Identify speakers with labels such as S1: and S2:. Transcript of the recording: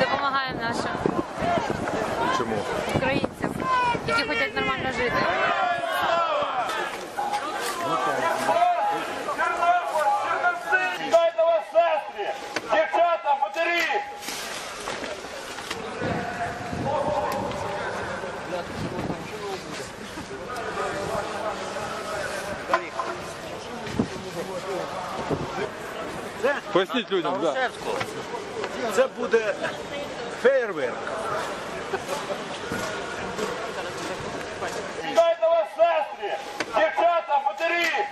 S1: Допомагаємо нашим Чому? українцям, які хочуть нормально жити.
S2: Дівчата, матері!
S1: Поясніть людям. На да. Це буде фейерверк.
S2: Дайте вас сестрі! дівчата, матері!